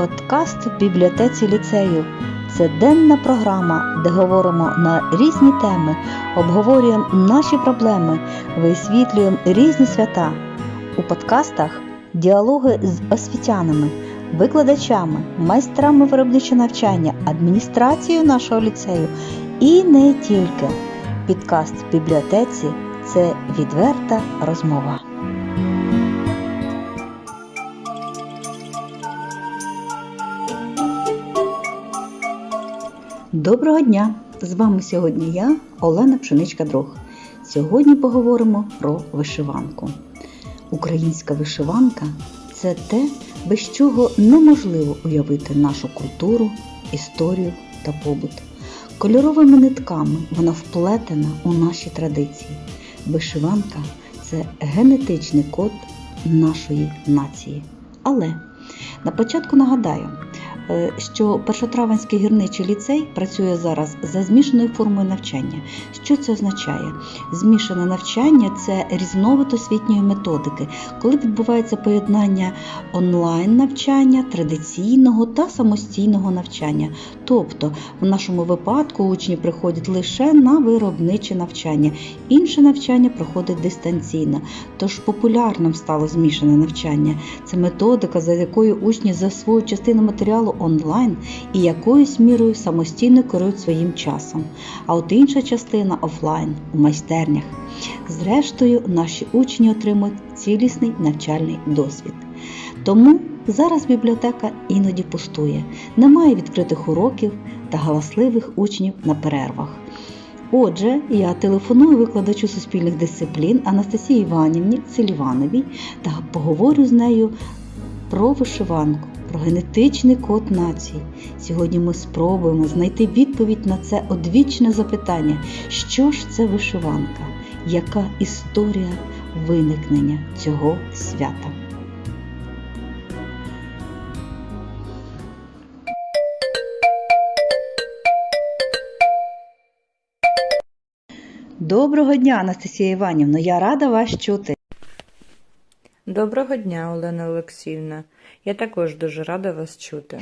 Подкаст в бібліотеці ліцею. Це денна програма, де говоримо на різні теми, обговорюємо наші проблеми, висвітлюємо різні свята. У подкастах діалоги з освітянами, викладачами, майстрами виробничого навчання, адміністрацією нашого ліцею і не тільки. Підкаст в бібліотеці це відверта розмова. Доброго дня! З вами сьогодні я, Олена Пшеничка Дрог. Сьогодні поговоримо про вишиванку. Українська вишиванка це те, без чого неможливо уявити нашу культуру, історію та побут. Кольоровими нитками вона вплетена у наші традиції. Вишиванка це генетичний код нашої нації. Але на початку нагадаю, що першотравенський гірничий ліцей працює зараз за змішаною формою навчання. Що це означає? Змішане навчання це різновид освітньої методики, коли відбувається поєднання онлайн навчання, традиційного та самостійного навчання. Тобто, в нашому випадку учні приходять лише на виробниче навчання, інше навчання проходить дистанційно. Тож популярним стало змішане навчання. Це методика, за якою учні засвоюють частину матеріалу онлайн і якоюсь мірою самостійно керують своїм часом. А от інша частина офлайн у майстернях. Зрештою, наші учні отримують цілісний навчальний досвід. Тому зараз бібліотека іноді пустує, немає відкритих уроків та галасливих учнів на перервах. Отже, я телефоную викладачу суспільних дисциплін Анастасії Іванівні Селівановій та поговорю з нею про вишиванку, про генетичний код нації. Сьогодні ми спробуємо знайти відповідь на це одвічне запитання: що ж це вишиванка? Яка історія виникнення цього свята? Доброго дня, Анастасія Іванівна. Я рада вас чути. Доброго дня, Олена Олексіївна. Я також дуже рада вас чути.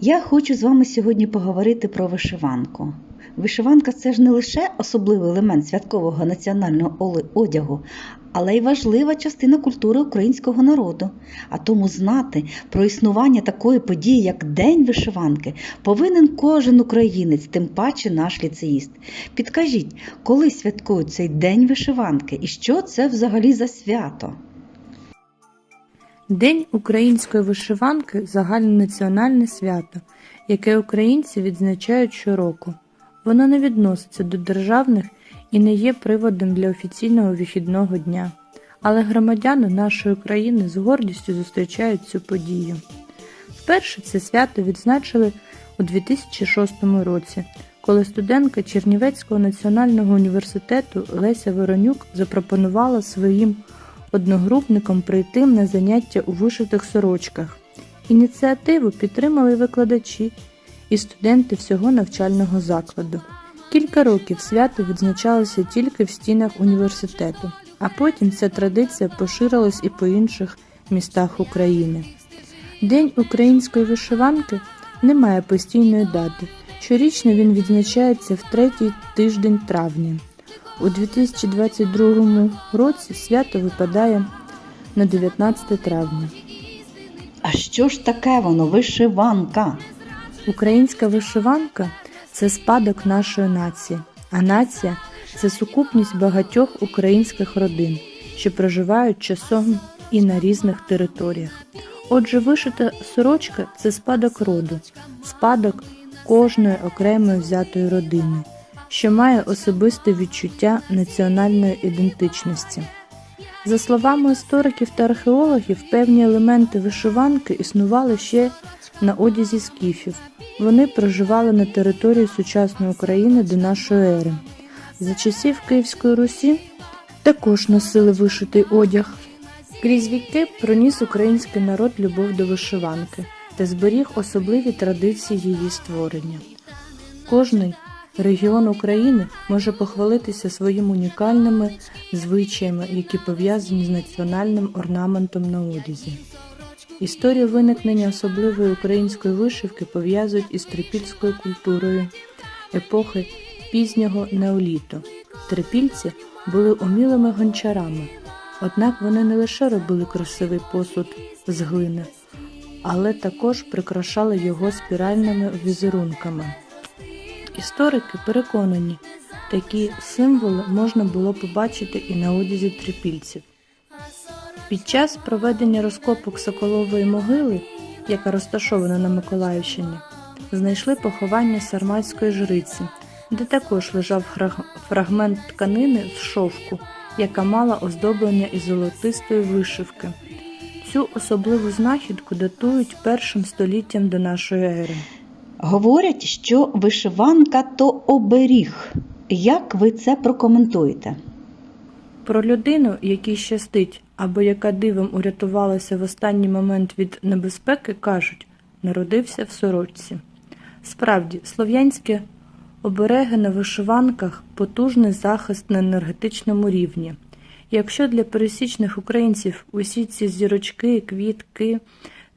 Я хочу з вами сьогодні поговорити про вишиванку. Вишиванка це ж не лише особливий елемент святкового національного одягу, але й важлива частина культури українського народу. А тому знати про існування такої події, як День вишиванки, повинен кожен українець, тим паче наш ліцеїст. Підкажіть, коли святкують цей День вишиванки і що це взагалі за свято? День української вишиванки загальнонаціональне свято, яке українці відзначають щороку. Воно не відноситься до державних і не є приводом для офіційного вихідного дня. Але громадяни нашої країни з гордістю зустрічають цю подію. Вперше це свято відзначили у 2006 році, коли студентка Чернівецького національного університету Леся Воронюк запропонувала своїм одногрупникам прийти на заняття у вишитих сорочках. Ініціативу підтримали викладачі і студенти всього навчального закладу. Кілька років свято відзначалося тільки в стінах університету, а потім ця традиція поширилась і по інших містах України. День української вишиванки не має постійної дати. Щорічно він відзначається в третій тиждень травня. У 2022 році свято випадає на 19 травня. А що ж таке воно вишиванка? Українська вишиванка це спадок нашої нації, а нація це сукупність багатьох українських родин, що проживають часом і на різних територіях. Отже, вишита сорочка це спадок роду, спадок кожної окремої взятої родини, що має особисте відчуття національної ідентичності. За словами істориків та археологів, певні елементи вишиванки існували ще на одязі скіфів. Вони проживали на території сучасної України до нашої ери. За часів Київської Русі також носили вишитий одяг. Крізь віки проніс український народ любов до вишиванки та зберіг особливі традиції її створення. Кожний регіон України може похвалитися своїм унікальними звичаями, які пов'язані з національним орнаментом на одязі. Історію виникнення особливої української вишивки пов'язують із трипільською культурою епохи пізнього неоліту. Трипільці були умілими гончарами, однак вони не лише робили красивий посуд з глини, але також прикрашали його спіральними візерунками. Історики переконані, такі символи можна було побачити і на одязі трипільців. Під час проведення розкопок Соколової могили, яка розташована на Миколаївщині, знайшли поховання сарматської жриці, де також лежав фрагмент тканини з шовку, яка мала оздоблення із золотистої вишивки. Цю особливу знахідку датують першим століттям до нашої ери. Говорять, що вишиванка то оберіг. Як ви це прокоментуєте? Про людину, якій щастить або яка дивом урятувалася в останній момент від небезпеки, кажуть народився в сорочці. Справді, слов'янські обереги на вишиванках потужний захист на енергетичному рівні. Якщо для пересічних українців усі ці зірочки, квітки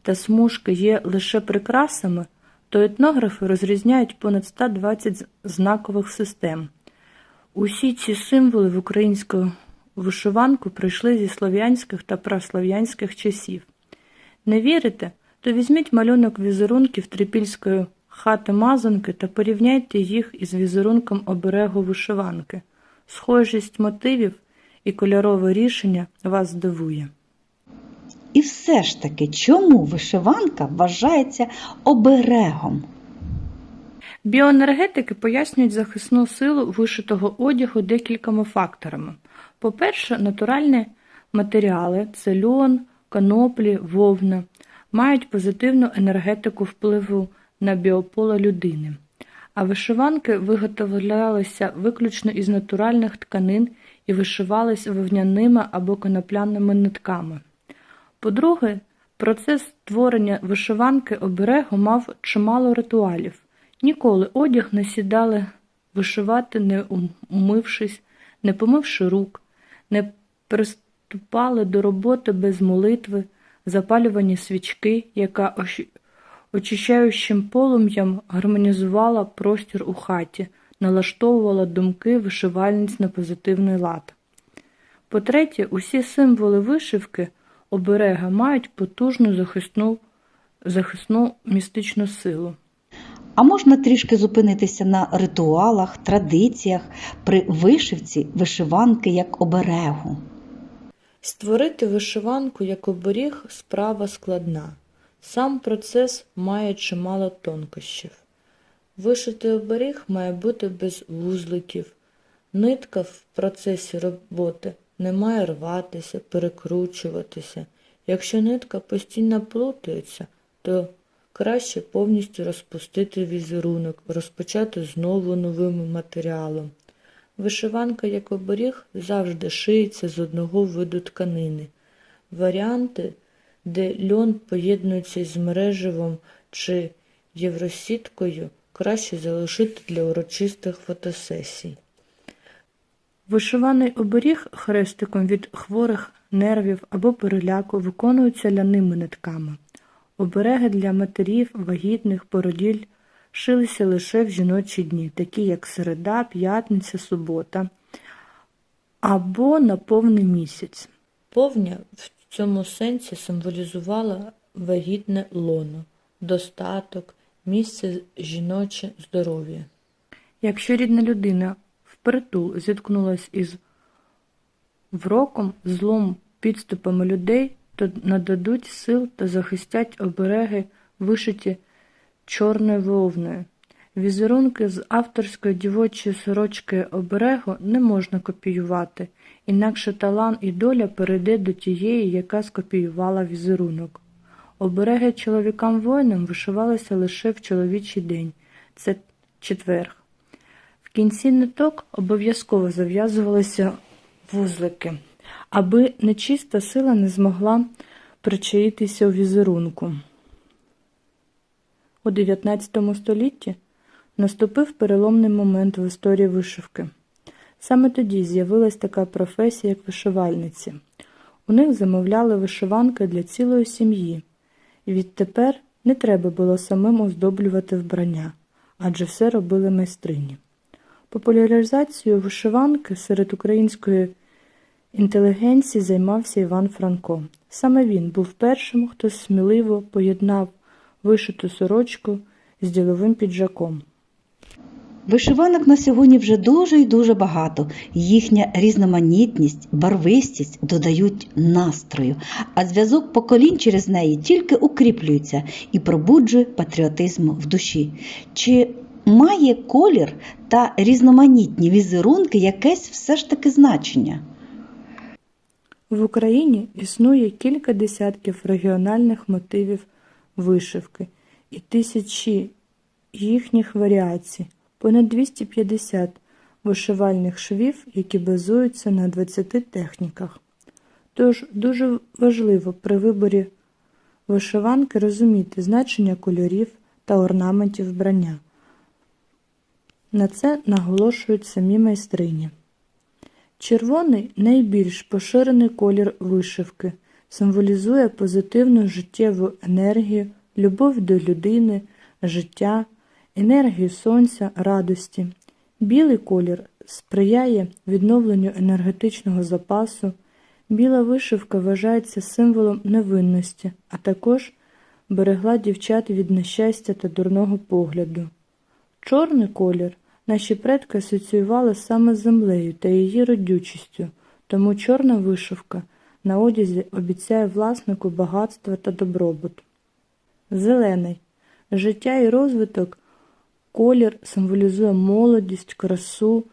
та смужки є лише прикрасами, то етнографи розрізняють понад 120 знакових систем. Усі ці символи в українську вишиванку прийшли зі слов'янських та праслов'янських часів. Не вірите? То візьміть малюнок візерунків трипільської хати мазанки та порівняйте їх із візерунком оберегу вишиванки. Схожість мотивів і кольорове рішення вас здивує. І все ж таки, чому вишиванка вважається оберегом? Біоенергетики пояснюють захисну силу вишитого одягу декількома факторами. По-перше, натуральні матеріали це льон, коноплі, вовна, мають позитивну енергетику впливу на біополе людини. А вишиванки виготовлялися виключно із натуральних тканин і вишивались вовняними або конопляними нитками. По-друге, процес створення вишиванки оберегу мав чимало ритуалів. Ніколи одяг не сідали вишивати, не умившись, не помивши рук, не приступали до роботи без молитви, запалювані свічки, яка очищаючим полум'ям гармонізувала простір у хаті, налаштовувала думки вишивальниць на позитивний лад. По-третє, усі символи вишивки оберега мають потужну захисну, захисну містичну силу. А можна трішки зупинитися на ритуалах, традиціях при вишивці вишиванки як оберегу. Створити вишиванку як оберіг справа складна. Сам процес має чимало тонкощів. Вишитий оберіг має бути без вузликів. Нитка в процесі роботи не має рватися, перекручуватися. Якщо нитка постійно плутається, то краще повністю розпустити візерунок, розпочати знову новим матеріалом. Вишиванка як оберіг завжди шиється з одного виду тканини. Варіанти, де льон поєднується з мереживом чи євросіткою, краще залишити для урочистих фотосесій. Вишиваний оберіг хрестиком від хворих нервів або переляку виконується ляними нитками. Обереги для матерів, вагітних, породіль шилися лише в жіночі дні, такі як середа, п'ятниця, субота або на повний місяць. Повня в цьому сенсі символізувала вагітне лоно, достаток, місце жіноче здоров'я. Якщо рідна людина впритул зіткнулась із вроком, злом, підступами людей, то нададуть сил та захистять обереги, вишиті чорною вовною. Візерунки з авторської дівочої сорочки оберегу не можна копіювати, інакше талант і доля перейде до тієї, яка скопіювала візерунок. Обереги чоловікам воїнам вишивалися лише в чоловічий день, це четверг. В кінці ниток обов'язково зав'язувалися вузлики, аби нечиста сила не змогла причаїтися у візерунку. У 19 столітті наступив переломний момент в історії вишивки. Саме тоді з'явилась така професія, як вишивальниці. У них замовляли вишиванки для цілої сім'ї. і Відтепер не треба було самим оздоблювати вбрання, адже все робили майстрині. Популяризацією вишиванки серед української інтелігенції займався Іван Франко. Саме він був першим, хто сміливо поєднав вишиту сорочку з діловим піджаком. Вишиванок на сьогодні вже дуже і дуже багато. Їхня різноманітність, барвистість додають настрою, а зв'язок поколінь через неї тільки укріплюється і пробуджує патріотизм в душі. Чи має колір та різноманітні візерунки якесь все ж таки значення? В Україні існує кілька десятків регіональних мотивів вишивки і тисячі їхніх варіацій, понад 250 вишивальних швів, які базуються на 20 техніках. Тож дуже важливо при виборі вишиванки розуміти значення кольорів та орнаментів вбрання. На це наголошують самі майстрині. Червоний найбільш поширений колір вишивки, символізує позитивну життєву енергію, любов до людини, життя, енергію сонця, радості. Білий колір сприяє відновленню енергетичного запасу. Біла вишивка вважається символом невинності, а також берегла дівчат від нещастя та дурного погляду. Чорний колір наші предки асоціювали саме з землею та її родючістю, тому чорна вишивка на одязі обіцяє власнику багатства та добробут. Зелений життя і розвиток колір символізує молодість, красу,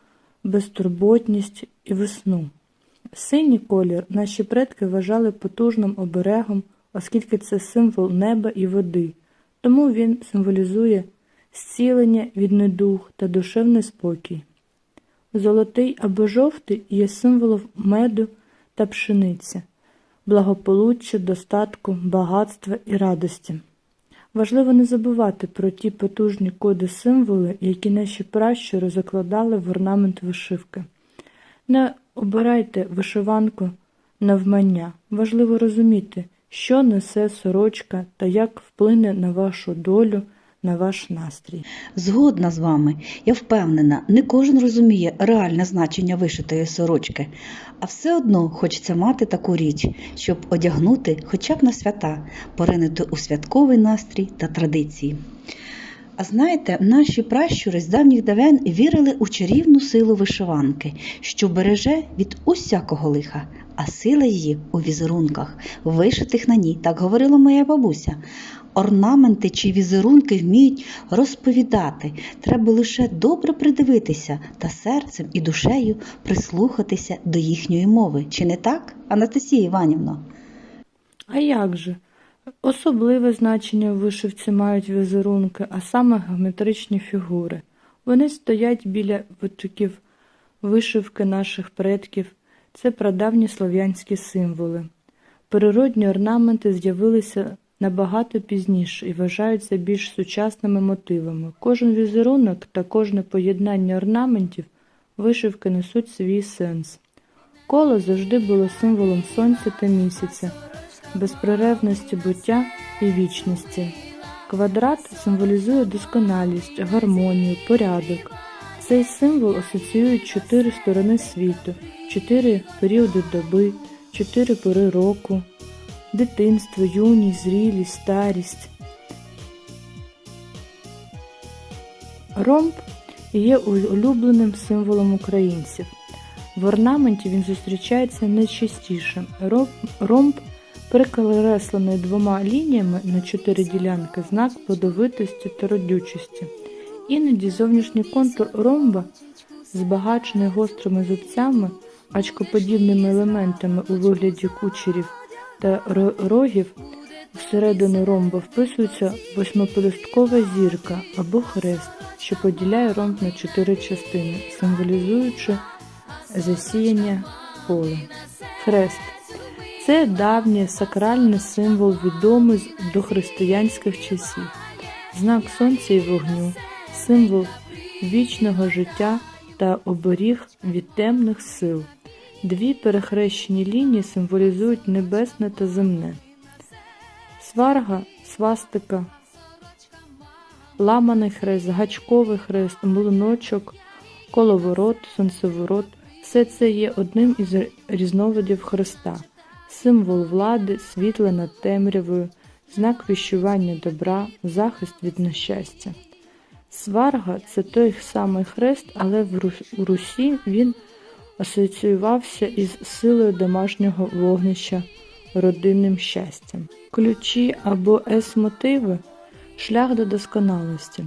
безтурботність і весну. Синій колір наші предки вважали потужним оберегом, оскільки це символ неба і води, тому він символізує зцілення від недуг та душевний спокій. Золотий або жовтий є символом меду та пшениці, благополуччя, достатку, багатства і радості. Важливо не забувати про ті потужні коди символи, які наші пращури закладали в орнамент вишивки. Не обирайте вишиванку навмання. Важливо розуміти, що несе сорочка та як вплине на вашу долю, на ваш настрій. Згодна з вами, я впевнена, не кожен розуміє реальне значення вишитої сорочки, а все одно хочеться мати таку річ, щоб одягнути хоча б на свята, поринути у святковий настрій та традиції. А знаєте, наші пращури з давніх давен вірили у чарівну силу вишиванки, що береже від усякого лиха, а сила її у візерунках, вишитих на ній, так говорила моя бабуся. Орнаменти чи візерунки вміють розповідати. Треба лише добре придивитися та серцем і душею прислухатися до їхньої мови. Чи не так, Анастасія Іванівна? А як же? Особливе значення в вишивці мають візерунки, а саме геометричні фігури. Вони стоять біля витоків вишивки наших предків, це прадавні слов'янські символи. Природні орнаменти з'явилися набагато пізніше і вважаються більш сучасними мотивами. Кожен візерунок та кожне поєднання орнаментів вишивки несуть свій сенс. Коло завжди було символом сонця та місяця, безперервності буття і вічності. Квадрат символізує досконалість, гармонію, порядок. Цей символ асоціюють чотири сторони світу, чотири періоди доби, чотири пори року, дитинство, юність, зрілість, старість. Ромб є улюбленим символом українців. В орнаменті він зустрічається найчастіше. Ромб, перекреслений двома лініями на чотири ділянки знак плодовитості та родючості. Іноді зовнішній контур ромба, збагачений гострими зубцями, очкоподібними елементами у вигляді кучерів та рогів, всередину ромба вписується восьмиполісткова зірка або хрест, що поділяє ромб на чотири частини, символізуючи засіяння поля. Хрест це давній сакральний символ, відомий з дохристиянських часів, знак сонця і вогню, символ вічного життя та оберіг від темних сил. Дві перехрещені лінії символізують небесне та земне. сварга, свастика, ламаний хрест, гачковий хрест, млиночок, коловорот, сонцеворот все це є одним із різновидів хреста, символ влади, світла над темрявою, знак віщування добра, захист від нещастя. Сварга це той самий хрест, але в Русі він асоціювався із силою домашнього вогнища, родинним щастям. Ключі або ес-мотиви шлях до досконалості.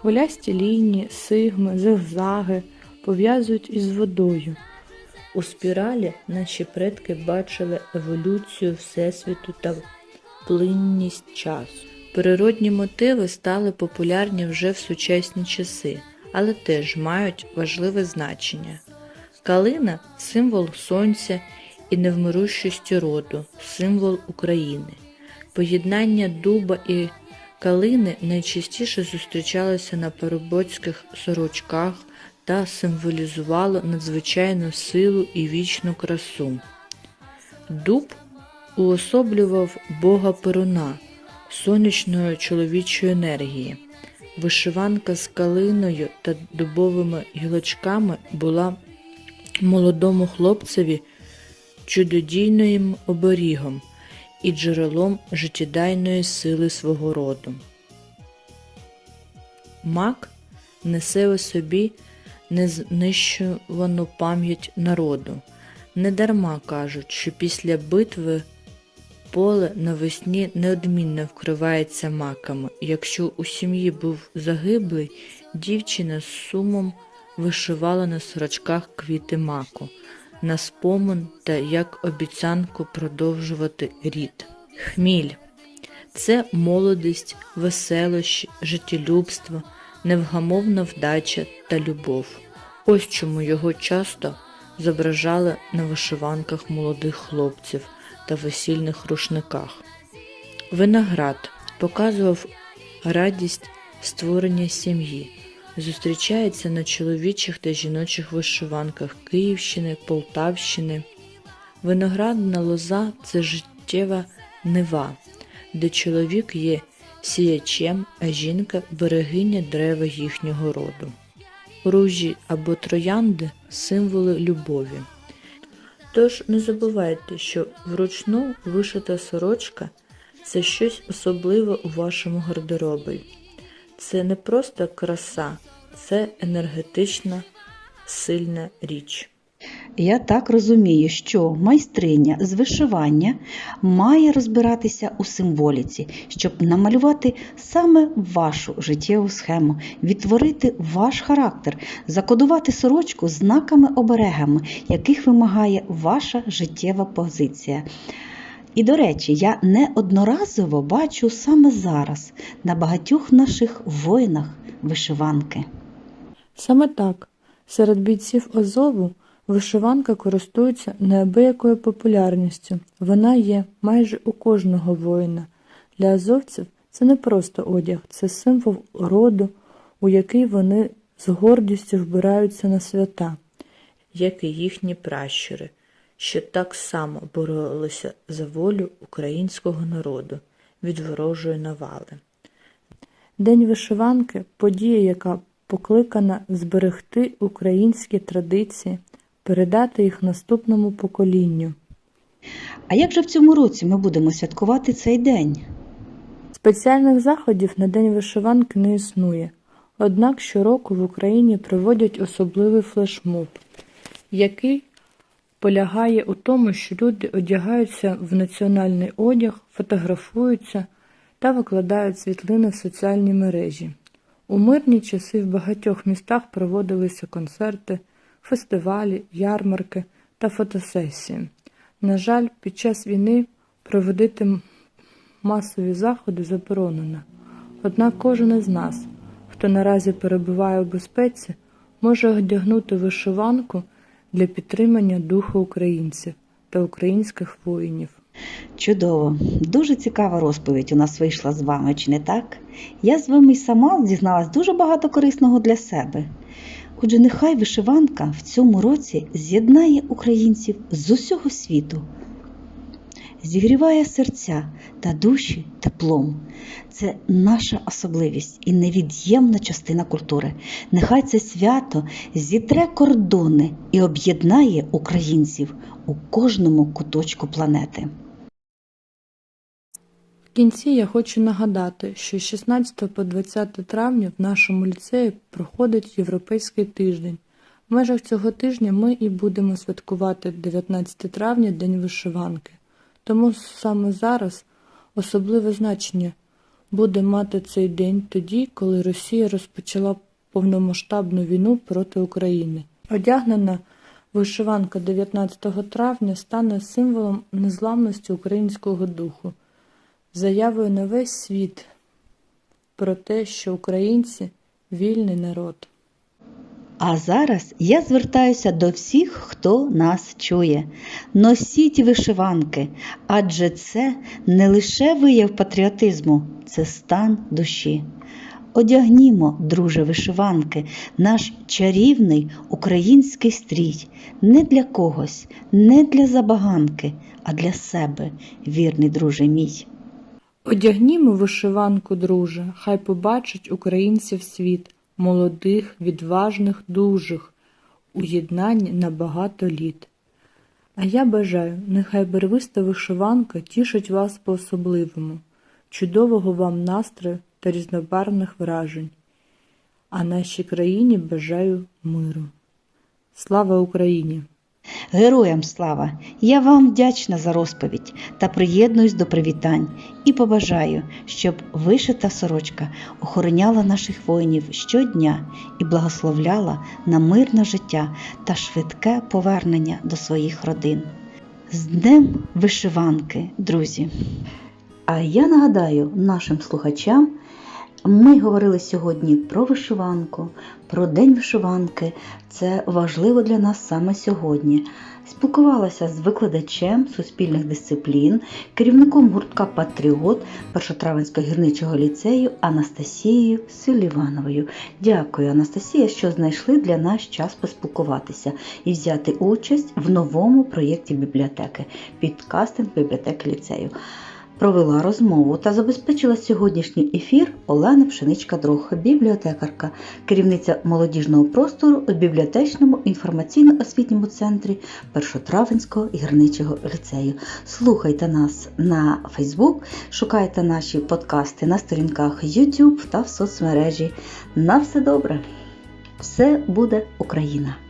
Хвилясті лінії, сигми, зигзаги пов'язують із водою. У спіралі наші предки бачили еволюцію Всесвіту та плинність часу. Природні мотиви стали популярні вже в сучасні часи, але теж мають важливе значення. Калина символ сонця і невмирущості роду, символ України. Поєднання дуба і калини найчастіше зустрічалося на парубоцьких сорочках та символізувало надзвичайну силу і вічну красу. Дуб уособлював бога Перуна, сонячної чоловічої енергії. Вишиванка з калиною та дубовими гілочками була молодому хлопцеві чудодійним оберігом і джерелом життєдайної сили свого роду. Мак несе у собі незнищувану пам'ять народу. Недарма кажуть, що після битви поле навесні неодмінно вкривається маками. Якщо у сім'ї був загиблий, дівчина з сумом вишивала на сорочках квіти маку, на спомин та як обіцянку продовжувати рід. Хміль це молодість, веселощі, життєлюбство, невгамовна вдача та любов. Ось чому його часто зображали на вишиванках молодих хлопців та весільних рушниках. Виноград показував радість створення сім'ї. Зустрічається на чоловічих та жіночих вишиванках Київщини, Полтавщини. Виноградна лоза це життєва нива, де чоловік є сіячем, а жінка берегиня дерева їхнього роду. Ружі або троянди символи любові. Тож не забувайте, що вручну вишита сорочка це щось особливе у вашому гардеробі. Це не просто краса, це енергетична, сильна річ. Я так розумію, що майстриня з вишивання має розбиратися у символіці, щоб намалювати саме вашу життєву схему, відтворити ваш характер, закодувати сорочку знаками-оберегами, яких вимагає ваша життєва позиція. І, до речі, я неодноразово бачу саме зараз на багатьох наших воїнах вишиванки. Саме так, серед бійців Азову вишиванка користується неабиякою популярністю. Вона є майже у кожного воїна. Для азовців це не просто одяг, це символ роду, у який вони з гордістю вбираються на свята, як і їхні пращури, що так само боролися за волю українського народу від ворожої навали. День вишиванки подія, яка покликана зберегти українські традиції, передати їх наступному поколінню. А як же в цьому році ми будемо святкувати цей день? Спеціальних заходів на День вишиванки не існує, однак щороку в Україні проводять особливий флешмоб, який полягає у тому, що люди одягаються в національний одяг, фотографуються та викладають світлини в соціальні мережі. У мирні часи в багатьох містах проводилися концерти, фестивалі, ярмарки та фотосесії. На жаль, під час війни проводити масові заходи заборонено. Однак кожен із нас, хто наразі перебуває у безпеці, може одягнути вишиванку для підтримання духу українців та українських воїнів. Чудово, дуже цікава розповідь у нас вийшла з вами, чи не так? Я з вами й сама дізналась дуже багато корисного для себе. Отже, нехай вишиванка в цьому році з'єднає українців з усього світу, зігріває серця та душі теплом. Це наша особливість і невід'ємна частина культури. Нехай це свято зітре кордони і об'єднає українців у кожному куточку планети. В кінці я хочу нагадати, що з 16 по 20 травня в нашому ліцеї проходить Європейський тиждень. В межах цього тижня ми і будемо святкувати 19 травня День вишиванки. Тому саме зараз особливе значення буде мати цей день тоді, коли Росія розпочала повномасштабну війну проти України. Одягнена вишиванка 19 травня стане символом незламності українського духу заявою на весь світ про те, що українці вільний народ. А зараз я звертаюся до всіх, хто нас чує. Носіть вишиванки, адже це не лише вияв патріотизму, це стан душі. Одягнімо, друже, вишиванки, наш чарівний український стрій, не для когось, не для забаганки, а для себе, вірний друже мій. Одягнімо вишиванку, друже, хай побачить українців світ, молодих, відважних, дужих, у єднанні на багато літ. А я бажаю, нехай барвиста вишиванка тішить вас по-особливому, чудового вам настрою та різнобарвних вражень. А нашій країні бажаю миру. Слава Україні! Героям слава! Я вам вдячна за розповідь та приєднуюсь до привітань і побажаю, щоб вишита сорочка охороняла наших воїнів щодня і благословляла на мирне життя та швидке повернення до своїх родин. З Днем вишиванки, друзі! А я нагадаю нашим слухачам, ми говорили сьогодні про вишиванку, про День вишиванки. Це важливо для нас саме сьогодні. Спілкувалася з викладачем суспільних дисциплін, керівником гуртка Патріот Першотравенського гірничого ліцею Анастасією Селівановою. Дякую, Анастасія, що знайшли для нас час поспілкуватися і взяти участь в новому проєкті бібліотеки підкастинг бібліотеки ліцею. Провела розмову та забезпечила сьогоднішній ефір Олена Пшеничка Друг, бібліотекарка, керівниця молодіжного простору у бібліотечному інформаційно-освітньому центрі Першотравенського гірничого ліцею. Слухайте нас на Фейсбук, шукайте наші подкасти на сторінках YouTube та в соцмережі. На все добре! Все буде Україна!